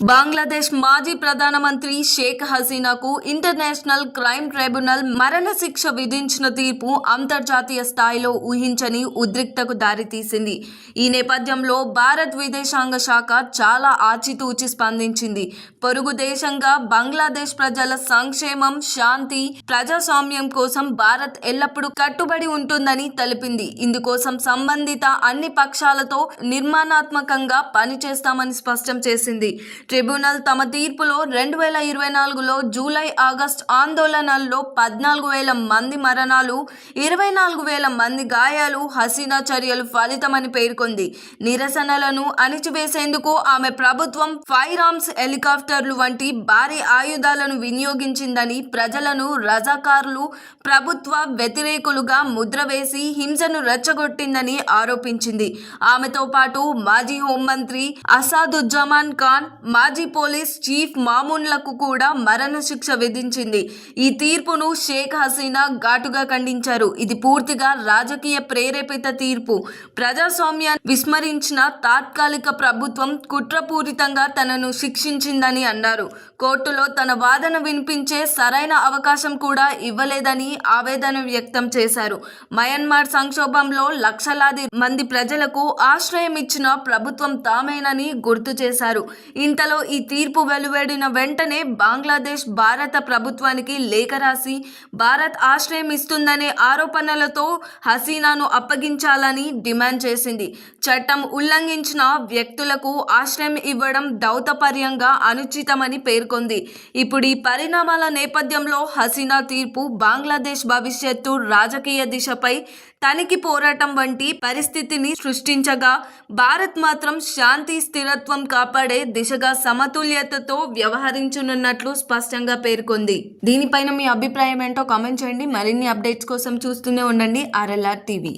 బంగ్లాదేశ్ మాజీ ప్రధానమంత్రి షేక్ హసీనాకు ఇంటర్నేషనల్ క్రైమ్ ట్రైబ్యునల్ మరణశిక్ష విధించిన తీర్పు అంతర్జాతీయ స్థాయిలో ఊహించని ఉద్రిక్తకు దారితీసింది. ఈ నేపథ్యంలో భారత్ విదేశాంగ శాఖ చాలా ఆచితూచి స్పందించింది. పొరుగు దేశంగా బంగ్లాదేశ్ ప్రజల సంక్షేమం శాంతి ప్రజాస్వామ్యం కోసం భారత్ ఎల్లప్పుడూ కట్టుబడి ఉంటుందని తెలిపింది. ఇందుకోసం సంబంధిత అన్ని పక్షాలతో నిర్మాణాత్మకంగా పనిచేస్తామని స్పష్టం చేసింది. ట్రిబ్యునల్ తమ తీర్పులో రెండు వేల ఇరవై నాలుగులో జూలై ఆగస్ట్ ఆందోళనల్లో పద్నాలుగు వేల మంది మరణాలు ఇరవై నాలుగు వేల మంది గాయాలు హసీనా చర్యలు ఫలితమని పేర్కొంది. నిరసనలను అణిచివేసేందుకు ఆమె ప్రభుత్వం ఫైర్ ఆర్మ్స్ హెలికాప్టర్లు వంటి భారీ ఆయుధాలను వినియోగించిందని ప్రజలను రజాకారులు ప్రభుత్వ వ్యతిరేకులుగా ముద్ర వేసి హింసను రెచ్చగొట్టిందని ఆరోపించింది. ఆమెతో పాటు మాజీ హోంమంత్రి అసాదుజ్జమాన్ ఖాన్ మాజీ పోలీస్ చీఫ్ మామూన్లకు కూడా మరణశిక్ష విధించింది. ఈ తీర్పును షేక్ హసీనా ఘాటుగా ఖండించారు. ఇది పూర్తిగా రాజకీయ ప్రేరేపిత తీర్పు. ప్రజాస్వామ్యాన్ని విస్మరించిన తాత్కాలిక ప్రభుత్వం కుట్రపూరితంగా తనను శిక్షించిందని అన్నారు. కోర్టులో తన వాదన వినిపించే సరైన అవకాశం కూడా ఇవ్వలేదని ఆవేదన వ్యక్తం చేశారు. మయన్మార్ సంక్షోభంలో లక్షలాది మంది ప్రజలకు ఆశ్రయం ఇచ్చిన ప్రభుత్వం తామేనని గుర్తు చేశారు. ఇంతలో ఈ తీర్పు వెలువడిన వెంటనే బంగ్లాదేశ్ భారత ప్రభుత్వానికి లేఖ రాసి భారత్ ఆశ్రయం ఇస్తుందనే ఆరోపణలతో హసీనాను అప్పగించాలని డిమాండ్ చేసింది. చట్టం ఉల్లంఘించిన వ్యక్తులకు ఆశ్రయం ఇవ్వడం దౌతపర్యంగా అనుచితమని పేర్కొంది. ఇప్పుడు ఈ పరిణామాల నేపథ్యంలో హసీనా తీర్పు బంగ్లాదేశ్ భవిష్యత్తు రాజకీయ దిశపై తనిఖీ పోరాటం వంటి పరిస్థితిని సృష్టించగా భారత్ మాత్రం శాంతి స్థిరత్వం కాపాడే దిశగా సమతుల్యతతో వ్యవహరించనున్నట్లు స్పష్టంగా పేర్కొంది. దీనిపైన మీ అభిప్రాయం ఏంటో కామెంట్ చేయండి. మరిన్ని అప్డేట్స్ కోసం చూస్తూనే ఉండండి. RLR TV.